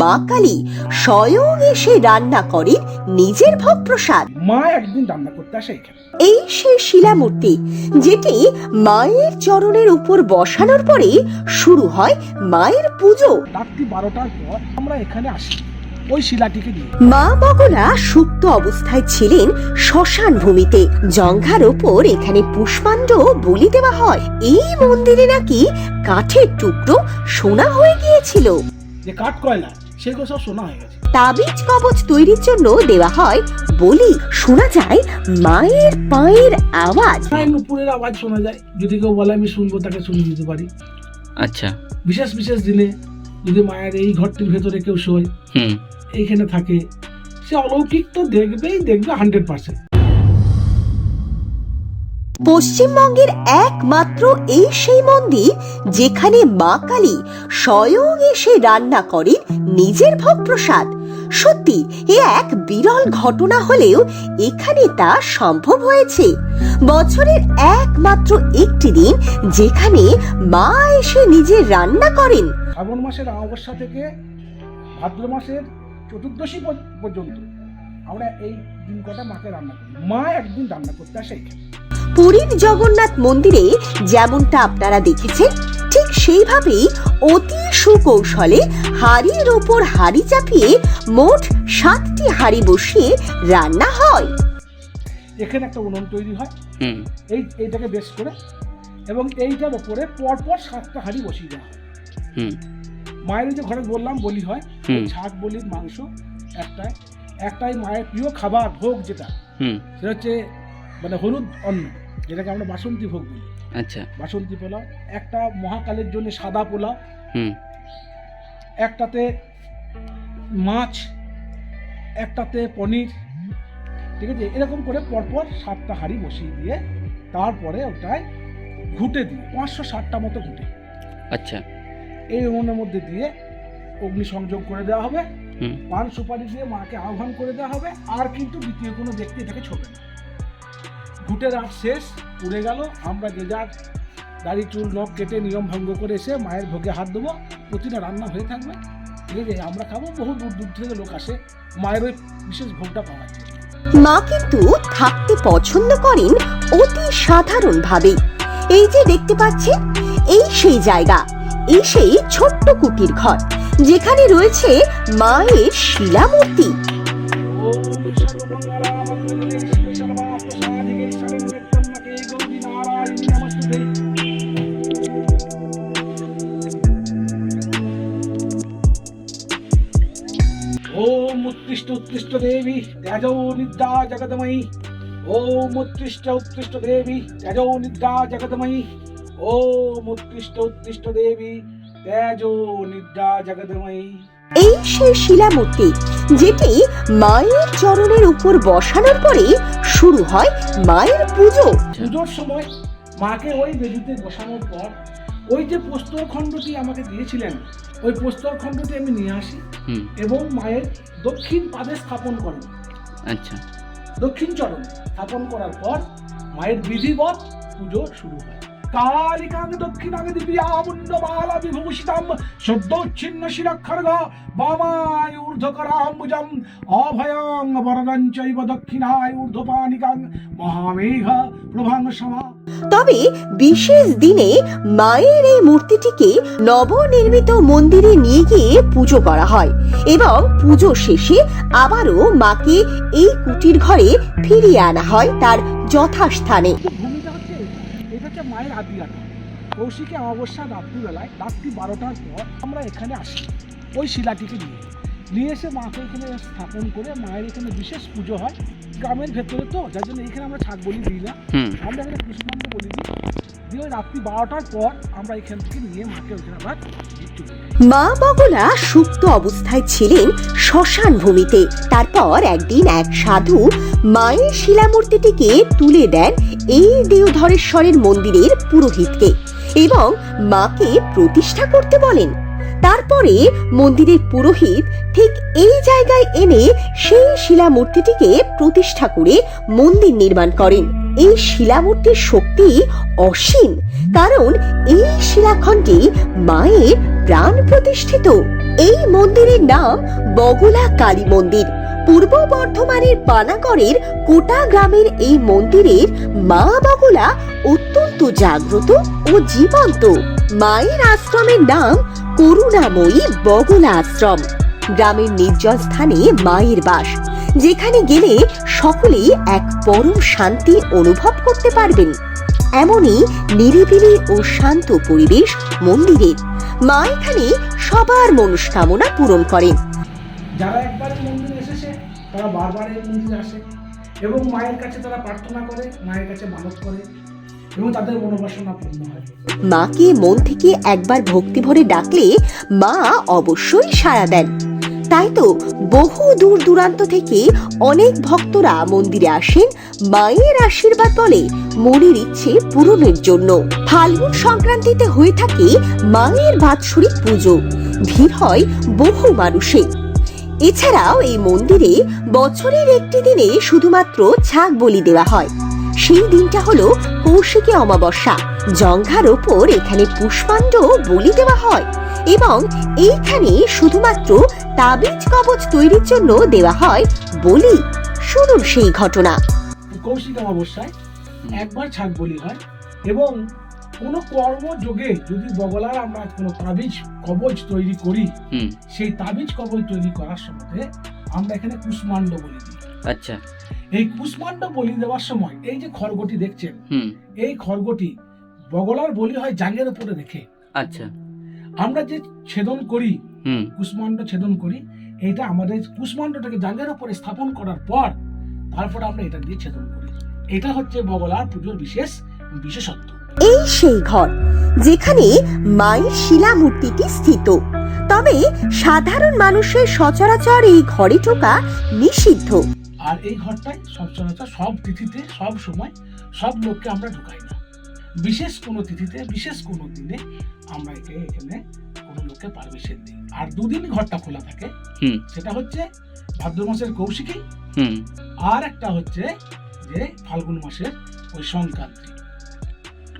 মা কালী স্বয়ং এসে রান্না করেন নিজের ভোগ প্রসাদ মা একদিন রান্না করতে আসে এখানে। এই সেই শিলামূর্তি যেটি মায়ের চরণের উপর বসানোর পরে শুরু হয় মায়ের পুজো। রাত্রি বারোটার পর আমরা এখানে আসি ওই শিলাটিকে নিয়ে। মা বগলা সুপ্ত অবস্থায় ছিলেন শ্মশান ভূমিতে। জঙ্ঘার ওপর এখানে পুষ্পাণ্ড বলি দেওয়া হয়। এই মন্দিরে নাকি কাঠের টুকরো সোনা হয়ে গিয়েছিল। যে কাঠ কয়লা সেগুলো সব শোনা হয়ে গেছে। তাবিজ কবচ তৈরির জন্য দেওয়া হয় বলি শোনা যায় মায়ের পায়ের আওয়াজ। প্রায় নুপুরের আওয়াজ শোনা যায়। যদি কেউ বলে আমি শুনব তাকে শুনিয়ে দিতে পারি। আচ্ছা। বিশেষ বিশেষ দিনে যদি মায়ের এই ঘরটির ভেতরে কেউ শোয় হুম। এইখানে থাকে সে অলৌকিক তো দেখবেই দেখবে হান্ড্রেড পার্সেন্ট পশ্চিমবঙ্গের একমাত্র এই সেই মন্দির যেখানে মা কালী স্বয়ং এসে রান্না করেন নিজের ভোগ প্রসাদ সত্যি, এ এক বিরল ঘটনা হলেও এখানে তা সম্ভব হয়েছে। বছরের একমাত্র একটি দিন যেখানে মা এসে নিজে রান্না করেন। শ্রাবণ মাসের অমাবস্যা থেকে ভাদ্র মাসের চতুর্দশী পর্যন্ত আমরা এই দিন কটা মাকে রান্না করি। মা একদিন রান্না করতে আসে এখানে। পুরীর জগন্নাথ মন্দিরে যেমনটা আপনারা দেখেছেন ঠিক সেইভাবেই অতি সুকৌশলে হাড়ির ওপর হাড়ি চাপিয়ে মোট সাতটি হাড়ি বসিয়ে রান্না হয়। এখানে একটা উনুন তৈরি হয়। হুম। এই এইটাকে বেশ করে এবং এইটার ওপরে পরপর সাতটা হাঁড়ি বসিয়ে দেওয়া হয়। হুম। মায়ের যে ঘরে বললাম বলি হয় হুম। ছাগ বলির মাংস একটাই একটাই মায়ের প্রিয় খাবার ভোগ যেটা হুম। সেটা হচ্ছে মানে হলুদ অন্ন। যেটাকে আমরা বাসন্তী ভোগ বলি। আচ্ছা। বাসন্তী পোলাও। একটা মহাকালের জন্য সাদা পোলাও। হুম। একটাতে মাছ একটাতে পনির ঠিক আছে? এরকম করে পরপর সাতটা হাঁড়ি বসিয়ে দিয়ে তারপরে ওটায় ঘুটে দিই। পাঁচশো ষাটটা মতো ঘুটে। আচ্ছা। এই উনুনের মধ্যে দিয়ে অগ্নি সংযোগ করে দেওয়া হবে। হুম। পান সুপারি দিয়ে মাকে আহ্বান করে দেওয়া হবে। আর কিন্তু দ্বিতীয় কোনো ব্যক্তি এটাকে ছোবে না। ঘুটে রাত শেষ উড়ে গেল। আমরা যে যার দাড়ি চুল নখ কেটে নিয়ম ভঙ্গ করে এসে মায়ের ভোগে হাত দেবো প্রতিটা রান্না হয়ে থাকবে। ঠিক আছে আমরা খাব বহু দূর দূর থেকে লোক আসে মায়ের ওই বিশেষ ভোগটা পাওয়ার জন্য। মা কিন্তু থাকতে পছন্দ করেন অতি সাধারণ ভাবে এই যে দেখতে পাচ্ছেন এই সেই জায়গা এই সেই ছোট্ট কুটির ঘর যেখানে রয়েছে মায়ের শিলামূর্তি। নিদ্রা জগদময়ী ওম উৎকৃষ্ট উৎকৃষ্ট দেবী তেজো নিদ্রা জগদময়ী ওম উৎকৃষ্ট উৎকৃষ্ট দেবী তেজো নিদ্রা জগদময়ী এই সেই শিলামূর্তি যেটি মায়ের চরণের উপর বসানোর পরে শুরু হয় মায়ের পুজো। পুজোর সময় মাকে ওই বেদিতে বসানোর পর ওই যে প্রস্তর খণ্ডটি আমাকে দিয়েছিলেন ওই প্রস্তর খণ্ডটি আমি নিয়ে আসি এবং মায়ের দক্ষিণ পাদে স্থাপন করেন আচ্ছা। দক্ষিণ চরণ স্থাপন করার পর মায়ের বিধিবৎ পুজো শুরু হয়। কালিকাং দক্ষিণাং বিভূষিতাম বামায় ঊর্ধ্বকরাম্বুজম অভয়ং বরদং চৈব দক্ষিণায় ঊর্ধ্বপানিকাং মহামেঘ প্রভাং সমা। তবে বিশেষ দিনে মায়ের এই মূর্তিটিকে নবনির্মিত মন্দিরে নিয়ে গিয়ে পুজো করা হয় এবং পুজো শেষে আবারও মাকে এই কুটির ঘরে ফিরিয়ে আনা হয় তার যথাস্থানে ভূমিটা হচ্ছে এটা। এটা হচ্ছে মায়ের আদিয়াটা কৌশিকে অমাবস্যা রাত্রিবেলায় রাত্রি বারোটার পর আমরা এখানে আসি ওই শিলাটিকে নিয়ে। নিয়ে এসে মাকে এখানে স্থাপন করে মায়ের এখানে বিশেষ পুজো হয়। গ্রামের ভেতরে তো যার জন্য এখানে আমরা ছাগ বলি দিই না। আমরা এখানে পুষ্পান্ত বলি দিই। দিয়ে রাত্রি বারোটার পর আমরা এখান থেকে নিয়ে মাকে আবার মা বগলা সুপ্ত অবস্থায় ছিলেন শ্মশান ভূমিতে। তারপর একদিন এক সাধু মায়ের শিলামূর্তিটিকে তুলে দেন এই দেওধরেশ্বরের মন্দিরের পুরোহিতকে এবং মাকে প্রতিষ্ঠা করতে বলেন। তারপরে মন্দিরের পুরোহিত ঠিক এই জায়গায় এনে সেই শিলামূর্তিটিকে প্রতিষ্ঠা করে মন্দির নির্মাণ করেন। এই শিলামূর্তির শক্তি অসীম, কারণ এই শিলাখণ্ডে মায়ের প্রাণ প্রতিষ্ঠিত। এই মন্দিরের নাম বগলা কালী মন্দির। পূর্ব বর্ধমানের পানাগড়ের কোটা গ্রামের এই মন্দিরের মা বগুলা অত্যন্ত জাগ্রত ও জীবন্ত। মায়ের আশ্রমের নাম করুণাময়ী বগুলা আশ্রম। গ্রামের নির্জন স্থানে মায়ের বাস, যেখানে গেলে সকলেই এক পরম শান্তি অনুভব করতে পারবেন। এমনই নিরিবিলি ও শান্ত পরিবেশ মন্দিরের মা এখানে সবার মনস্কামনা পূরণ করেন। যারা একবার মন্দিরে এসেছে তারা বারবার এই মন্দিরে আসে এবং মায়ের কাছে তারা প্রার্থনা করে মায়ের কাছে মানত করে এবং তাদের মনোবাসনা পূর্ণ হয়। মাকে মন থেকে একবার ভক্তি ভরে ডাকলে মা অবশ্যই সাড়া দেন। তাই তো বহু দূর দূরান্ত থেকে অনেক ভক্তরা মন্দিরে আসেন মায়ের আশীর্বাদ বলে মনের ইচ্ছে পূরণের জন্য। ফাল্গুন সংক্রান্তিতে হয়ে থাকে মায়ের বাৎসরিক পুজো। ভিড় হয় বহু মানুষে। এছাড়াও এই মন্দিরে বছরের একটি দিনে শুধুমাত্র ছাগ বলি দেওয়া হয়। সেই দিনটা হলো কৌশিকী অমাবস্যা। জঙ্ঘার ওপর এখানে পুষ্পাণ্ড বলি দেওয়া হয় এবং এইখানে শুধুমাত্র তাবিজ কবচ তৈরির জন্য দেওয়া হয় বলি। শুনুন সেই ঘটনা। কৌশিক অমাবস্যায় একবার ছাগ বলি হয় এবং কোনো কর্মযোগে যদি বগলার আমরা কোনো তাবিজ কবচ তৈরি করি হুম। সেই তাবিজ কবচ তৈরি করার সময় আমরা এখানে কুষ্মাণ্ড বলি দিই। আচ্ছা। এই কুষ্মাণ্ড বলি দেওয়ার সময় এই যে খড়গটি দেখছেন হুম। এই খড়গটি বগলার বলি হয় জাঙ্গের উপরে রেখে। আচ্ছা। আমরা যে ছেদন করি হুম। কুষ্মাণ্ড ছেদন করি এটা আমাদের কুষ্মাণ্ডটাকে জাঙ্গের উপরে স্থাপন করার পর তারপর আমরা এটা দিয়ে ছেদন করি। এটা হচ্ছে বগলার পুজোর বিশেষ বিশেষত্ব। এই সেই ঘর যেখানে মায়ের শিলা মূর্তিটি স্থিত। তবে সাধারণ মানুষের সচরাচর এই ঘরে ঢোকা নিষিদ্ধ। আর এই ঘরটায় সচরাচর সব তিথিতে সব সময় সব লোককে আমরা ঢুকাই না। বিশেষ কোনো তিথিতে বিশেষ কোনো দিনে আমরা একে এখানে কোনো লোককে পারমিশন দিই। আর দুদিন ঘরটা খোলা থাকে। হুম। সেটা হচ্ছে ভাদ্র মাসের কৌশিকী। হুম। আর একটা হচ্ছে যে ফাল্গুন মাসের ওই সংক্রান্তি।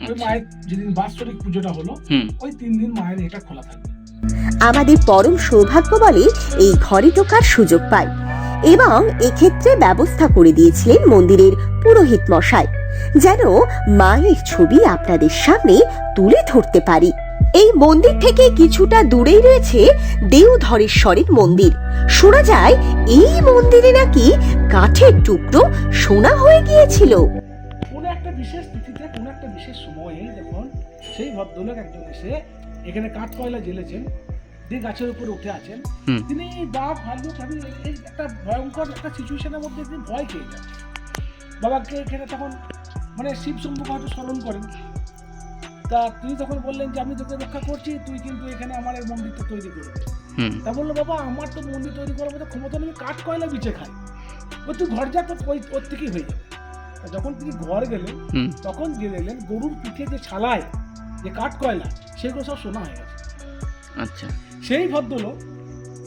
ওই আচ্ছা। মায়ের যেদিন বাৎসরিক পুজোটা হলো হুম। ওই তিন দিন মায়ের এটা খোলা থাকবে। আমাদের পরম সৌভাগ্য বলে এই ঘরে ঢোকার সুযোগ পাই। এবং এক্ষেত্রে ব্যবস্থা করে দিয়েছিলেন মন্দিরের পুরোহিত মশাই। যেন মায়ের ছবি আপনাদের সামনে তুলে ধরতে পারি। এই মন্দির থেকে কিছুটা দূরেই রয়েছে দেওধরেশ্বরের মন্দির। শোনা যায় এই মন্দিরে নাকি কাঠের টুকরো সোনা হয়ে গিয়েছিল। কোনো একটা বিশেষ তিথিতে কোনো একটা বিশেষ সময়ে দেখুন সেই ভদ্রলোক একজন এসে এখানে কাঠ কয়লা জ্বেলেছেন দিয়ে গাছের উপরে উঠে আছেন তিনি আমি একটা ভয়ঙ্কর একটা সিচুয়েশনের মধ্যে তিনি ভয় খেয়ে যান বাবাকে এখানে তখন মানে শিব শম্ভুকে হয়তো স্মরণ করেন। তা তিনি তখন বললেন যে আমি তোকে রক্ষা করছি তুই কিন্তু এখানে আমার এই মন্দিরটা তৈরি করবি তা বলল বাবা আমার তো মন্দির তৈরি করার মতো ক্ষমতা নেই কাঠ কয়লা বিচে খাই। ও তুই ঘর যা তো ওর থেকেই হয়ে যাবে। যখন তিনি ঘর গেলেন তখন গিয়ে দেখলেন গরুর পিঠে যে ছালায় যে কাঠ কয়লা সেগুলো সব সোনা হয়ে গেছে। আচ্ছা। সেই ভদ্রলোক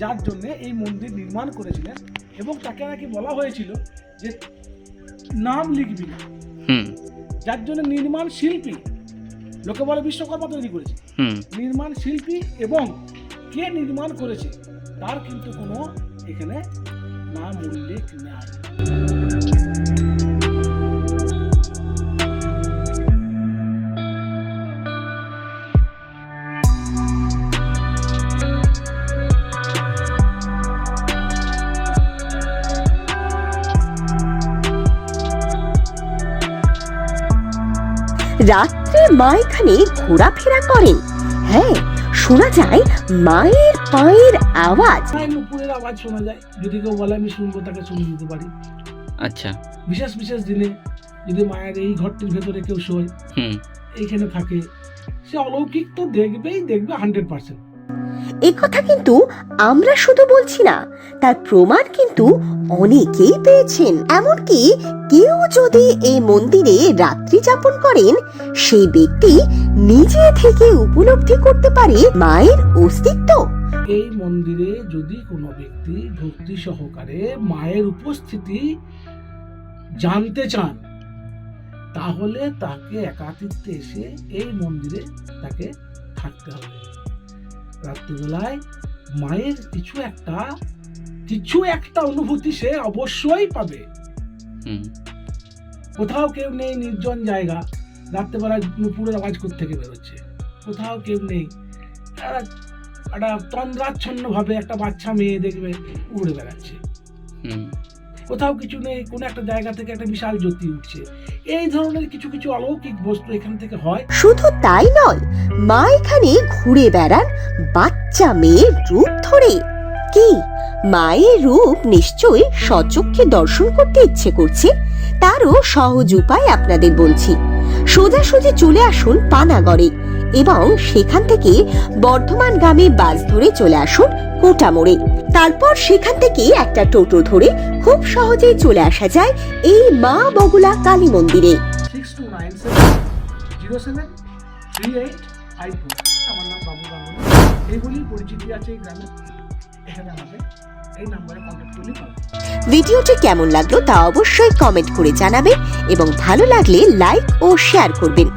যার জন্য এই মন্দির নির্মাণ করেছিলেন এবং তাকে নাকি বলা হয়েছিল যে নাম লিখবি না। যার জন্য নির্মাণ শিল্পী লোকে বলে বিশ্বকর্মা তৈরি করেছে। হুম। নির্মাণ শিল্পী এবং কে নির্মাণ করেছে তার কিন্তু কোনো এখানে নাম উল্লেখ নেই। রাত্রে মা এখানে ঘোরাফেরা করেন। হ্যাঁ শোনা যায় মায়ের পায়ের আওয়াজ। প্রায় নুপুরের আওয়াজ শোনা যায় যদি কেউ বলে আমি শুনব তাকে শুনে দিতে পারি। আচ্ছা। বিশেষ বিশেষ দিনে যদি মায়ের এই ঘরটির ভেতরে কেউ শোয় হুম। এইখানে থাকে সে অলৌকিক তো দেখবেই দেখবে হান্ড্রেড পার্সেন্ট কথা কিন্তু আমরা শুধু বলছি না, তার প্রমাণ কিন্তু অনেকেই পেয়েছেন। এমনকি কেউ যদি এই মন্দিরে রাত্রি যাপন করেন, সেই ব্যক্তি নিজে থেকে উপলব্ধি করতে পারে মায়ের অস্তিত্ব। এই মন্দিরে যদি কোনো ব্যক্তি ভক্তি সহকারে মায়ের উপস্থিতি জানতে চান, তাহলে তাকে একাকিত্বে এসে এই মন্দিরে তাকে থাকতে হবে। রাত্রিবেলায় মায়ের কিছু একটা কিছু একটা অনুভূতি সে অবশ্যই পাবে। হুম। কোথাও কেউ নেই নির্জন জায়গা রাত্রেবেলা নুপুরের আওয়াজ থেকে বেরোচ্ছে? কোথাও কেউ নেই। একটা তন্দ্রাচ্ছন্ন ভাবে একটা বাচ্চা মেয়ে দেখবে উড়ে বেড়াচ্ছে। হুম। কোথাও কিছু নেই, কোনো একটা জায়গা থেকে একটা বিশাল জ্যোতি উঠছে। এই ধরনের কিছু কিছু অলৌকিক বস্তু এখান থেকে হয়। শুধু তাই নয়, মা এখানে ঘুরে বেড়ান বাচ্চা মেয়ের রূপ ধরে। কি? মায়ের রূপ নিশ্চয়ই সচক্ষে দর্শন করতে ইচ্ছে করছে, তারও সহজ উপায় আপনাদের বলছি। সোজাসুজি চলে আসুন পানাগড়ে। এবং সেখান থেকে বর্ধমান গ্রামে বাস ধরে চলে আসুন কোটামোড়ে তারপর সেখান থেকে একটা টোটো ধরে খুব সহজেই চলে আসা যায় এই মা বগুলা কালী মন্দিরে। আমার নাম বাবু গাঙ্গুলি পরিচিতি আছে এই গ্রামে এখানে ভিডিওটি কেমন লাগল তা অবশ্যই কমেন্ট করে জানাবেন এবং ভালো লাগলে লাইক ও শেয়ার করবেন।